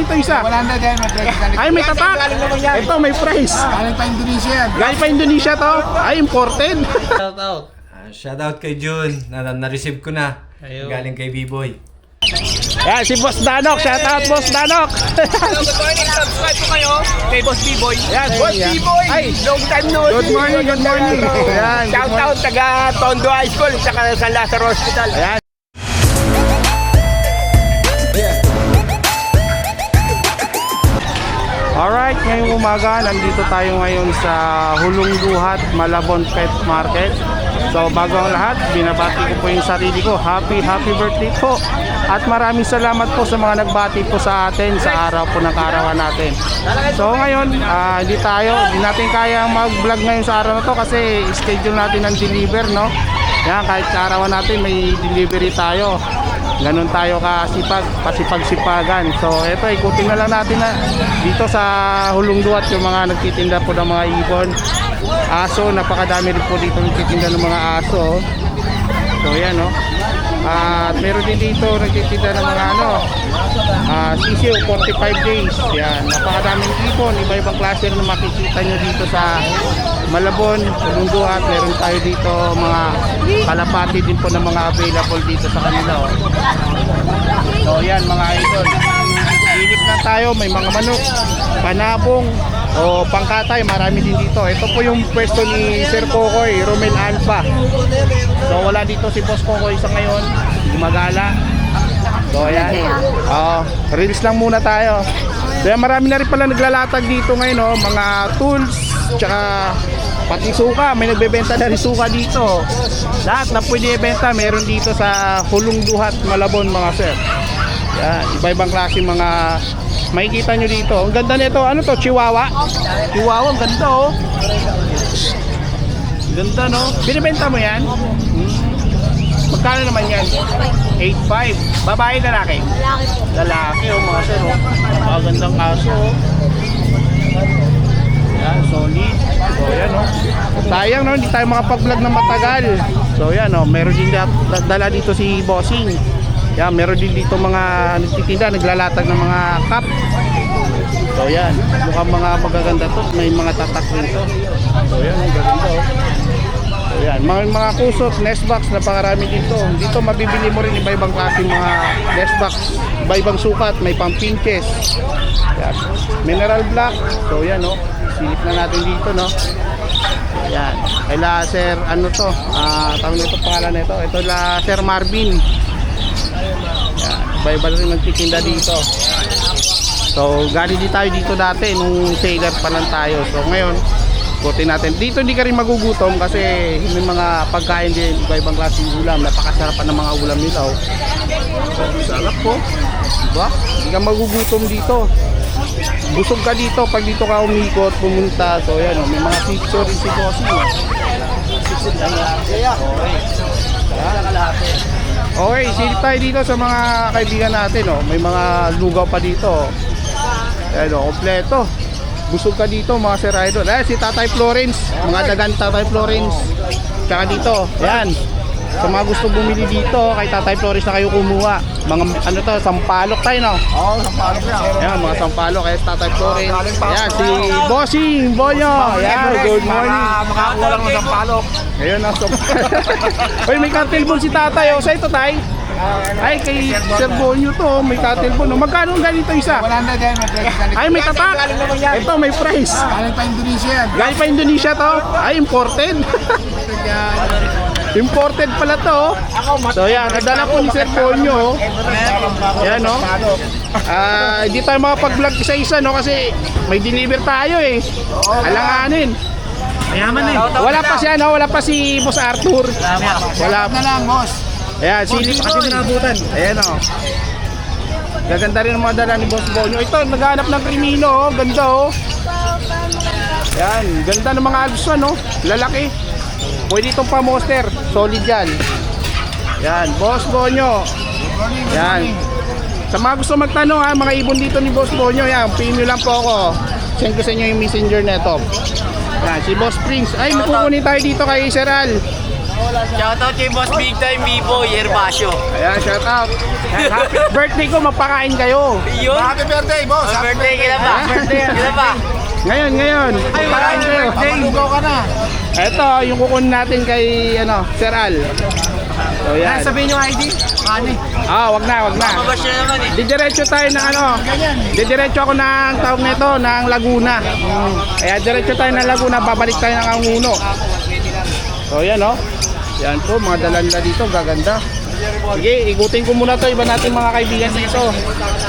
ganito isa? 100 yan, may price na Ay, may tatak. Ito, may price. Galing pa Indonesia yan. Galing pa Indonesia to. Ay, imported. Shout out. Ah, shoutout kay Jun. Na, na-receive ko na. Ayun. Galing kay B-Boy. Yan, si Boss Danok. Shout out, Boss Danok. Good morning, subscribe po kayo kay Boss B-Boy. Yan, Boss. B-Boy, Ay. long time no Good morning, good morning. Yan, good Shout out taga Tondo High School saka San Lazaro Hospital. Ayan. Alright, ngayong umaga, nandito tayo ngayon sa Hulong Duhat, Malabon Pet Market. So bago ang lahat, binabati ko po yung sarili ko. Happy, happy birthday po. At maraming salamat po sa mga nagbati po sa atin sa araw po ng karawan natin. So ngayon, ah, hindi tayo, hindi natin kaya mag-vlog ngayon sa araw na to kasi schedule natin ang deliver, no? Yan, kahit sa arawan natin may delivery tayo. Ganun tayo kasipag, pasipag-sipagan. So, eto, ikutin na lang natin na dito sa Hulong Duat yung mga nagtitinda po ng mga ibon. Aso, napakadami rin po dito nagtitinda ng mga aso. So, yan, no? At meron din dito nagtitinda ng mga ano, ah sisiw, 45 days. Yan, napakadaming ibon. Iba-ibang klase na makikita nyo dito sa Malabon, Hulong Duat. Meron tayo dito mga kalapati din po ng mga available dito sa kanila. Oh. So yan mga idol. Silip na tayo, may mga manok, panabong, o pangkatay, marami din dito. Ito po yung pwesto ni Sir Kokoy, Romel Alpha. So wala dito si Boss Kokoy sa ngayon, gumagala. So ayan. Oo, reels lang muna tayo. Kaya marami na rin pala naglalatag dito ngayon, oh, mga tools, tsaka pati suka, may nagbebenta na rin suka dito. Lahat na pwede ibenta, meron dito sa Hulong Duhat, Malabon mga sir. Yan, iba-ibang klase mga makikita nyo dito. Ang ganda nito, ano to, Chihuahua? Chihuahua, ang ganda oh. Ganda no? Binibenta mo yan? Hmm. Magkano naman yan? 8.5. Babae, lalaki? Lalaki po. Lalaki oh mga sir oh. Magandang aso oh. Yan, solid. So yan oh. Sayang no, hindi tayo makapag-vlog ng matagal. So yan oh, meron din dala dito si Bossing. Yan, meron din dito mga nagtitinda, naglalatag ng mga cup. So yan, mukhang mga magaganda to. May mga tatak rin to. So yan, ang gaganda oh. So yan, mga, mga kusot, nest box, napakarami dito. Dito mabibili mo rin iba-ibang klaseng mga nest box, iba-ibang sukat, may pang pinches. Yan. Mineral black. So yan oh. Silip na natin dito no. Yan. Kay la Sir ano to? Ah, tawag nito pangalan nito. Ito la Sir Marvin. Yan. Iba-iba rin nagtitinda dito. So, galing din tayo dito dati nung sailor pa lang tayo. So, ngayon, Kutin natin. Dito hindi ka rin magugutom kasi may mga pagkain din, iba-ibang klaseng ulam. Napakasarap pa ng mga ulam nila. Oh. So, sarap po. Diba? Hindi ka magugutom dito. Busog ka dito pag dito ka umikot, pumunta. So, yan. Oh. May mga picture rin si Bossy. Oh. Okay. Okay, silip tayo dito sa mga kaibigan natin. Oh. May mga lugaw pa dito. Ayan, oh, kompleto. Busog ka dito mga Sir Idol. Ayan, si Tatay Florence. Mga dagan Tatay Florence. Tsaka dito, ayan. Sa mga gusto bumili dito, kay Tatay Florence na kayo kumuha. Mga ano to, sampalok tayo no? Oo, sa parang yan. Ayan, mga sampalok kay Tatay Florence. Ayan, si Bossing, Bonyo. Ayan, good morning. Makakuha lang ng sampalok. Ayun na, so. Uy, may cartel ball si Tatay. O, sa ito, Tay? Ay, kay Sir Bonyo to, may no? Magkano ang ganito isa? 100 yan, Ay, may tatak. Ito, may price. Galing pa Indonesia yan. Galing pa Indonesia to? Ay, imported. imported pala to. oh. So yan, nadala po ni Sir Ponyo. oh. Yan no. Ah, hindi tayo makapag-vlog isa-isa no kasi may deliver tayo eh. Alanganin. Mayaman eh. Wala pa si ano, wala pa si Boss Arthur. Wala Na lang, boss. Ayan, silip Kasi nabutan. Ayan o. Gaganda rin ang mga dala ni Boss Bonyo. Ito, naghanap ng krimino. Oh. Ganda o. Ayan, ganda ng mga alps ano. Lalaki. Pwede itong pa-monster. Solid yan. Yan, Boss Bonyo. Yan. Sa mga gusto magtanong ha, mga ibon dito ni Boss Bonyo, yan, PM nyo lang po ako. Send ko sa inyo yung messenger neto. Yan, si Boss Prince. Ay, may kukunin tayo dito kay Sir Al. Shoutout kay Boss Big Time B-Boy, Herbacio. Ayan, shout out. Happy birthday ko, magpakain kayo. Yun. Happy birthday, boss. Happy birthday, kailan ba? Happy birthday. Kailan ba? Ngayon, ngayon. Magpakain kayo. Papalugaw ka na. Ito, yung kukunin natin kay, ano, Sir Al. So, yan. Sabihin yung ID. Ani. Ah, wag na, wag na. Mabash na naman eh. Didiretso tayo ng ano, didiretso ako ng tawag nito, ng Laguna. Kaya diretso tayo ng Laguna, babalik tayo ng Anguno. So yan oh. Yan po, mga dalanla dito, gaganda. Sige, ikutin ko muna to iba natin mga kaibigan dito.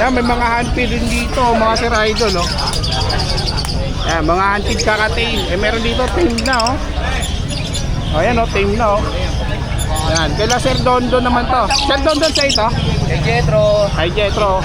Yan, may mga handpid din dito, mga sir idol oh. Yan, mga handpid kakatail. Eh meron dito, tame na oh. Oh, yan oh, tame na oh. Yan, kaila Sir Dondo naman to. Sir Dondo sa ito? Kay Jetro. Ay, Jetro.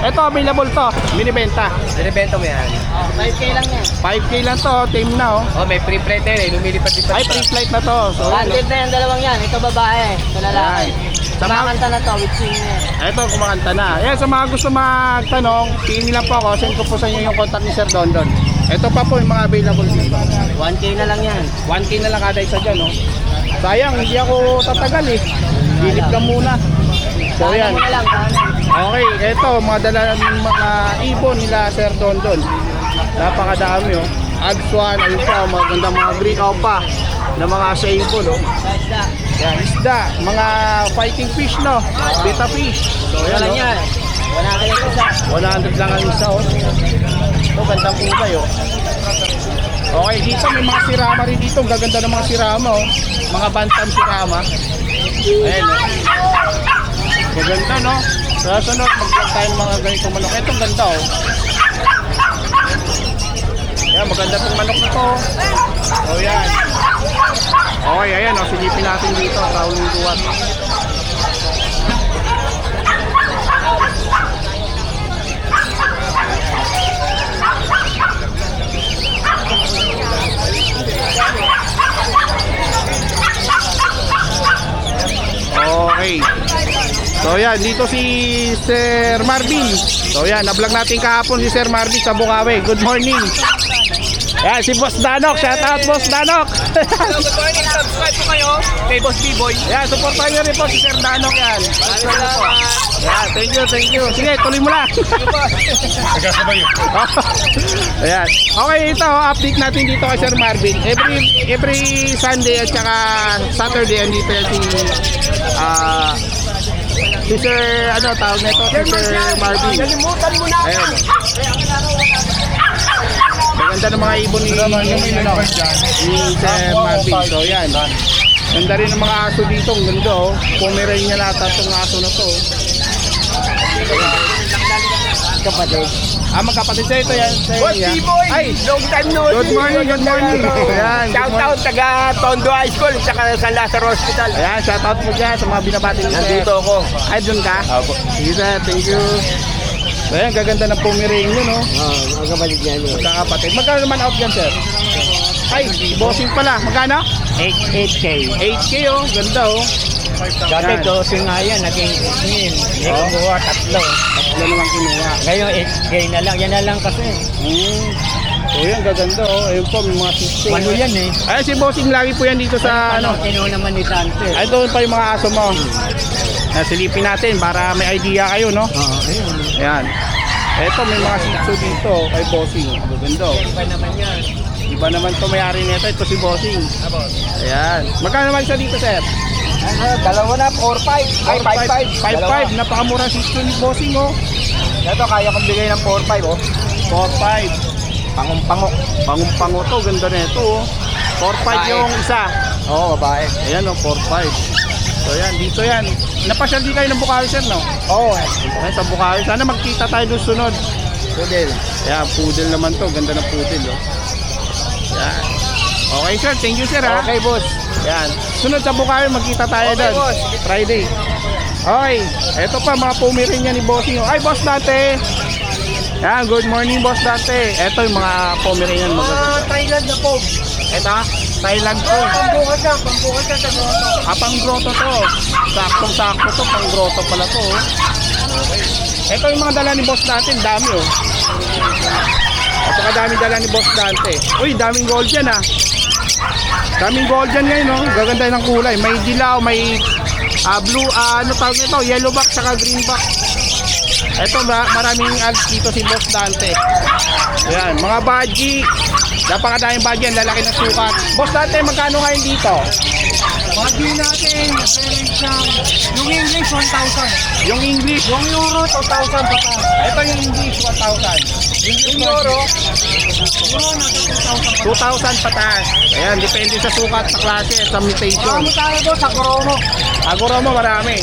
Ito, available to. Binibenta. Binibenta mo yan. 5K lang yan. 5K lang to. Team na, oh. Oh, may free flight na yun eh. Lumilipat-lipat. Ay, free flight na to. So, Bandit na yung dalawang yan. Ito babae, ito lalaki. Yan. Sa mga, Kumakanta na to with singer. ito, kumakanta na. Yan, sa mga gusto magtanong, pili lang po ako. Send ko po sa inyo yung contact ni Sir Dondon. Ito pa po yung mga available dito. 1K na lang yan. 1K na lang kada isa dyan, oh. Sayang, hindi ako tatagal eh. Bilip ka muna. So, yan. Ano mo na lang, sana. Okay, eto, mga dala ng mga ibon nila Sir Dondon. Napakadami oh. Agswan, ayun pa, maganda mga green pa na mga sa ibon oh. Yan, isda, mga fighting fish no, beta fish. So yan oh. yan? Wala ka yung isa. 100 lang ang isa oh. Ito, gandang kulay oh. Okay, dito may mga sirama rin dito. Ang Gaganda ng mga sirama oh. Mga bantam sirama. Ayan oh. Maganda no? Sa sunod, mag-vlog tayo ng mga ganitong manok. Ito ang ganda oh. Yan, maganda tong manok na to. Oh, yan. Okay, ayan oh. Silipin natin dito. Rauling duwat. So yan, dito si Sir Marvin. So yan, na-vlog natin kahapon si Sir Marvin sa Bukawi. Good morning. Yan, si Boss Danok. Shout out Boss Danok. Good morning. Subscribe po kayo kay Boss B-Boy. yan, supportahan nyo rin po si Sir Danok yan. Salamat. Yan, thank you, thank you. Sige, tuloy mo lang. Ayan. Okay, ito, update natin dito kay Sir Marvin. Every every Sunday at saka Saturday, andito yan si ah si Sir, ano tawag nito, si Sir Marvin. Nalimutan mo na. Ayan. Maganda ng mga ibon ni, ano, ni Sir Marvin. So, yan. Ganda rin ng mga aso dito. Ang ganda, oh. Pomeranian na nata itong aso na to. oh. Kapatid. Ah, magkapatid sa ito yan. Sa Boss yan. B-Boy. Ay, long time no. Good morning, good morning. Ayan, good Shout morning. out taga Tondo High School tsaka San Lazaro Hospital. Ayan, shout out po dyan sa mga binabati ni Sir. Nandito ako. Ay, dun ka? Opo. Sige sir, thank you. So, ayan, gaganda ng Pomeranian, no? Oo, mga kapatid niya yun. Magkakapatid. Magkano naman out yan, sir? Ay, bossing pala. Magkano? 8K. 8K, oh. Ganda, oh. Dati. 12 nga yan, naging 16. May Oo. kumuha tatlo. Tatlo naman kinuha. Ngayon 8K na lang. Yan na lang kasi. Hmm. So, yan, gaganda, oh. Ayun po, may mga system. Walo yan eh. Ay, si bossing lagi po yan dito sa, ano. Ano, kinuha naman ni Sante. Ay, doon pa yung mga aso mo. Nasilipin natin para may idea kayo, no? Oo, ayun. Ayan. Eto, may mga sitso dito kay bossing. Gaganda, oh. Iba naman yan. Iba naman to may-ari nito. Ito si bossing. Ayan. Magkano naman siya dito, sir? Ano, dalawa na, 4-5. Ay, 5-5. 5-5. Napakamura si ni bossing, oh. Ito, kaya kong bigay ng 4-5, oh. 4-5. Pangumpango. Pangung-pango to. Ganda na ito, oh. 4-5 Babae. yung isa. Oo, oh, babae. Ayan, oh. 4-5. So, yan. Dito yan. Napasyal di kayo ng Bukawi, sir, no? Oo, oh, Ay, sa Bukawi. Sana magkita tayo doon sunod. Pudel. Ayan, poodle naman to. Ganda ng poodle, oh. Yan. Okay, sir. Thank you, sir, ha? Okay, boss. Yan. Sunod sa Bukawi, magkita tayo Okay, doon. boss. Friday. Okay. Ito pa, mga pumirin niya ni Bossing. Ay, Boss Dante. Yan, good morning, Boss Dante. Ito yung mga Pomeranian magaganda. Thailand na po. Ito, Thailand po. Pambukas na, pambukas na sa grotto. Ah, pang grotto to. Saktong-sakto to, pang grotto pala to. oh. Ito yung mga dala ni Boss natin, dami oh. At saka dami dala ni Boss Dante. Uy, daming gold yan ah. Daming gold dyan ngayon, no? Gaganda ng kulay. May dilaw, may ah, blue, ah, ano tawag nito? Yellow back, saka green back. Ito, ma- maraming alps dito si Boss Dante. Ayan, mga baji. Napakadaming baji yan, lalaki ng sukat. Boss Dante, magkano ngayon dito? Bagay natin, parents ng, yung English 1,000. Yung English, Yung Euro 2,000 pa pa. ito yung English, 1,000. Yung Euro, Euro na 2,000 2,000 pataas. Ayan, depende sa sukat, sa klase, sa mutation. Marami tayo doon sa Coromo. Agora mo marami.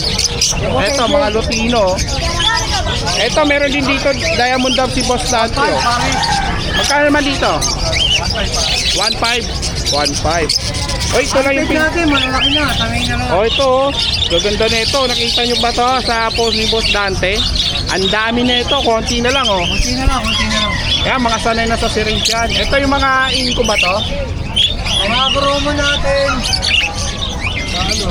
Ito, mga Lutino. Ito, meron din dito, Diamond Dove si Boss Dante. Oh. pare. Magkano naman dito? 1.5. 1.5. O, ito lang yung pin... natin, malalaki na. Tangay na lang. O, ito, oh. Gaganda na ito. Nakita nyo ba to sa post ni Boss Dante? Ang dami na ito. Konti na lang, oh. Kunti na lang, kunti na lang. Kaya mga sanay na sa syringe yan. Ito yung mga inko ba to? Mga Coromo natin. Sa ano,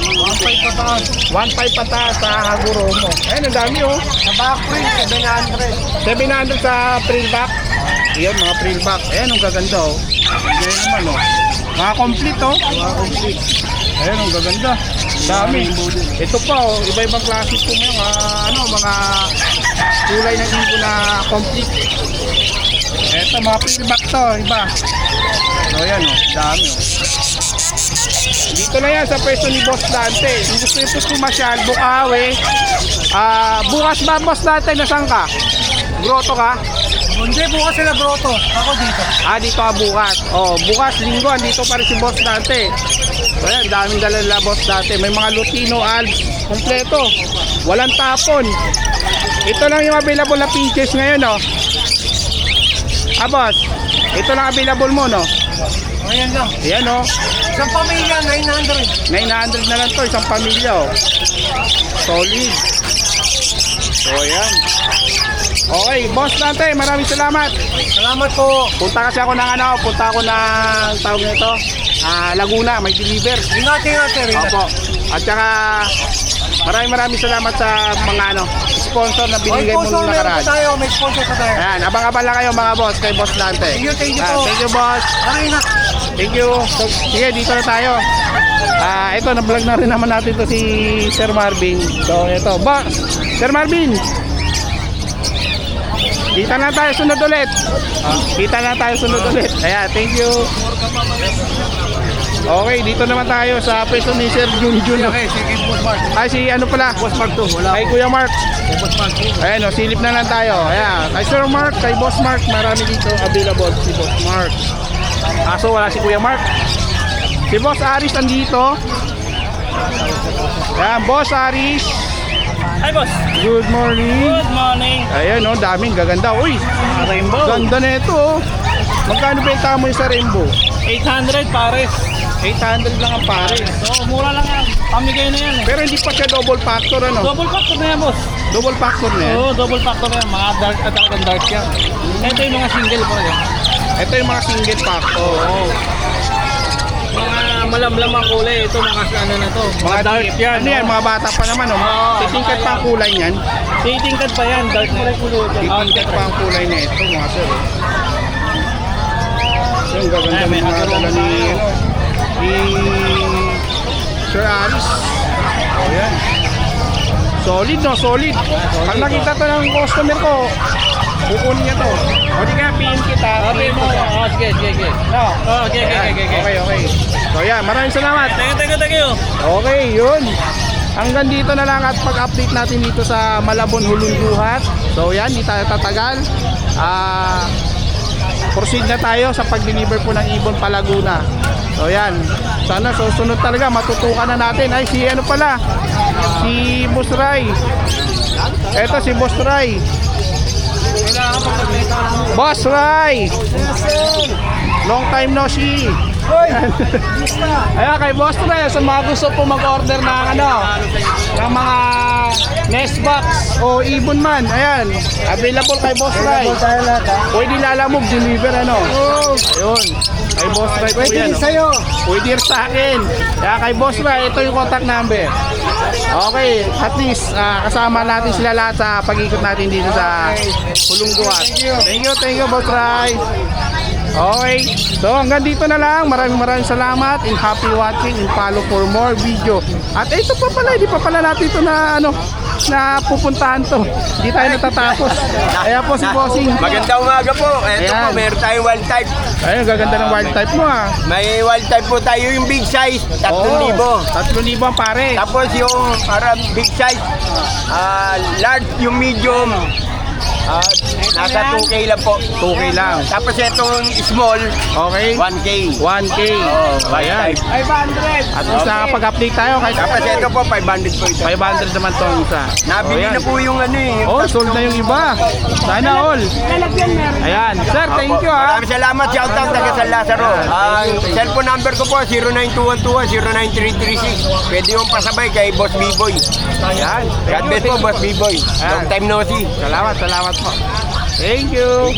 1,500 pa taas. 1.5 pataas sa Haguromo. Ayun, ang dami, oh. Sa backprint, 700. 700 sa prillback. Iyon, mga prillback. Ayan, ang gaganda, oh. Ayan naman, oh. Mga complete, oh. Mga complete. Ayan, ang gaganda. Dami. Ito pa, oh. Iba-ibang klase po ngayon. Mga, ano, mga kulay ng ibo na complete. Ito, mga prillback to. Iba. So, ayan, oh. Dami, oh. Dito na yan sa pwesto ni Boss Dante. Kung gusto ito pumasyal, Bukawi. Ah, bukas ba Boss Dante, nasaan ka? Grotto ka? Hindi, bukas sila broto. Ako dito. Ah, dito ka bukas. Oh, bukas linggo andito pa rin si Boss Dante. So yan, daming dala nila Boss Dante. May mga Lutino Alps, kompleto. Walang tapon. Ito lang yung available na pinches ngayon, no. Ah, boss. Ito lang available mo, no. Ayan lang. Ayan, no. Isang pamilya, 900. 900 na lang to, isang pamilya, oh. Solid. So, ayan. Okay, Boss Dante, maraming salamat. Salamat po. Punta kasi ako ng ano, punta ako ng tawag nito, ah, Laguna, may deliver. Ingat, ingat, sir. Ingat. Opo. At saka maraming maraming salamat sa mga ano, sponsor na binigay mo May sponsor nung nakaraan. pa tayo. May sponsor pa tayo. Ayan, abang-abang lang kayo mga boss kay Boss Dante. Thank you, thank you Ah, po. thank you, boss. Tara, ingat. Thank you. So, sige, dito na tayo. Ah, ito na-vlog na rin naman natin to si Sir Marvin. So, ito. Ba, Sir Marvin. Kita na tayo sunod ulit. Kita na tayo sunod ulit. Ayan, thank you. Okay, dito naman tayo sa pwesto ni Sir Junjun. Okay, sige, Boss Mark. Ay, si ano pala? Boss Mark to. Wala ako. Kuya Mark. Boss Mark. Ayan, o, silip na lang tayo. Ayan, kay Sir Mark, kay Boss Mark, marami dito available si Boss Mark. Kaso wala si Kuya Mark. Si Boss Aris andito. Ayan, Boss Aris. Hi, boss. Good morning. Good morning. Ayan, o, daming gaganda. Uy, Rainbow. ganda na ito, oh. Magkano benta mo yung sa Rainbow? 800 pares. 800 lang ang pare. So, mura lang yan. Pamigay na yan eh. Pero hindi pa siya double factor, ano? Double factor na yan, boss. Double factor na yan. Oo, double factor na yan. Mga dark at talagang dark yan. Ito yung mga single po yan. Ito yung mga single factor. Oo. Mga malamlam ang kulay. Ito mga ano na to. Mga dark yan. Ano yan, mga bata pa naman, oh. Oo, Titingkat pa ang kulay niyan. Titingkad pa yan. Dark rin kulay. Titingkat pa ang kulay na ito, mga sir. Yung gaganda Ay, may ng mga dala ni, ano, ni Sir Aris. O yan. Solid, no? Solid. Pag nakita to ng customer ko, kukunin niya to. O di kaya PM kita. Okay mo. ko siya. Oh, sige, sige, sige. No? Oh, okay, okay, okay, okay. Okay, okay. So yan, maraming salamat. Thank you, thank you, thank you. Okay, yun. Hanggang dito na lang at pag-update natin dito sa Malabon Hulunduhat. So yan, di tayo tatagal. Ah, proceed na tayo sa pag-deliver po ng Ibon Palaguna. So yan, sana susunod talaga matutukan na natin. Ay, si ano pala? Si Boss Ray. Eto si Boss Ray. Boss Ray! Long time no see. Ayan kay Boss Ray, sa mga gusto po mag-order ng ano, ng mga nest box o ibon man, ayan, available kay Boss Ray. Pwede lalamog, deliver ano. Ayun, kay Boss Ray po yan. oh. sa'yo. Pwede rin sa akin. Kaya kay Boss Ray, ito yung contact number. Okay, at least ah, kasama natin sila lahat sa pag-ikot natin dito sa Hulungguat. Thank you, thank you, Boss Ray. Okay. So hanggang dito na lang. Maraming maraming salamat and happy watching and follow for more video. At ito pa pala, hindi pa pala natin ito na ano na pupuntahan to. Hindi tayo natatapos. Kaya po si Bossing. Magandang umaga po. Ito Ayan. po, meron tayong wild type. Ayun, gaganda ng wild type mo ah. May wild type po tayo yung big size, 3,000. Oo, 3,000 ang pare. Tapos yung para big size, ah, large yung medium, ah, nasa 2K lang po. 2K lang. Tapos itong small, Okay? 1K. 1K. Oh, wild Ayan. type. At least nakapag-update tayo kahit Tapos ito po, 500 po ito. 500 naman to ang isa. Nabili na po yung ano eh. yung Oh, sold na yung iba. Sana all. Ayan. Sir, thank you ah. Maraming salamat. Shout out taga San Lazaro. Ang cellphone number ko po 09212-09336. Pwede yung pasabay kay Boss B-Boy. Ayan. God bless po, Boss B-Boy. Long time no see. Salamat, salamat po. Thank you.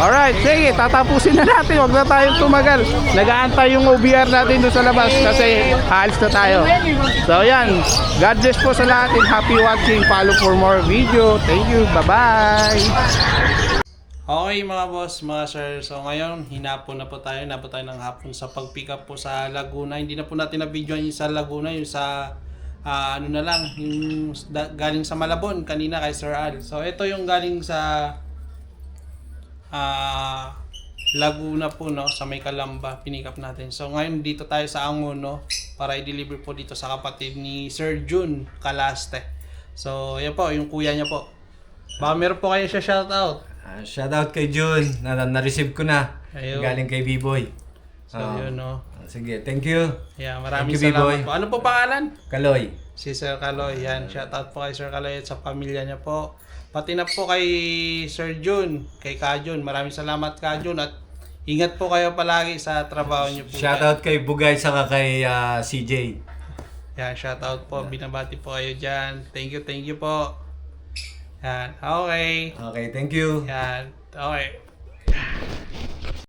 Alright, sige, tatapusin na natin. Huwag na tayong tumagal. Nag-aantay yung OBR natin doon sa labas kasi haalis na tayo. So yan, God bless po sa lahat and happy watching. Follow for more video. Thank you. Bye-bye. Okay mga boss, mga sir. So ngayon, hinapon na po tayo. Hinapon tayo ng hapon sa pag-pick up po sa Laguna. Hindi na po natin na-video yung sa Laguna, yung sa ah, ano na lang, yung da- galing sa Malabon kanina kay Sir Al. So ito yung galing sa ah, Laguna po no sa may Kalamba pinick up natin. So ngayon dito tayo sa Angono para i-deliver po dito sa kapatid ni Sir Jun Calaste. So yan po yung kuya niya po. Baka meron po kayo siya shoutout. Ah, shoutout kay Jun. Na, na-receive ko na. Ayun. Galing kay B-Boy. So Ah. yun no. Sige, thank you. Yeah, maraming Thank you, salamat po. Ano po pangalan? Kaloy. Si Sir Kaloy. Yan, shoutout po kay Sir Kaloy at sa pamilya niya po. Pati na po kay Sir Jun, kay Kajun. Maraming salamat Kajun at ingat po kayo palagi sa trabaho niyo po. Shoutout kay Bugay saka kay ah, CJ. Yan, shoutout po. Binabati po kayo dyan. Thank you, thank you po. Yan, okay. Okay, thank you. Yan, okay.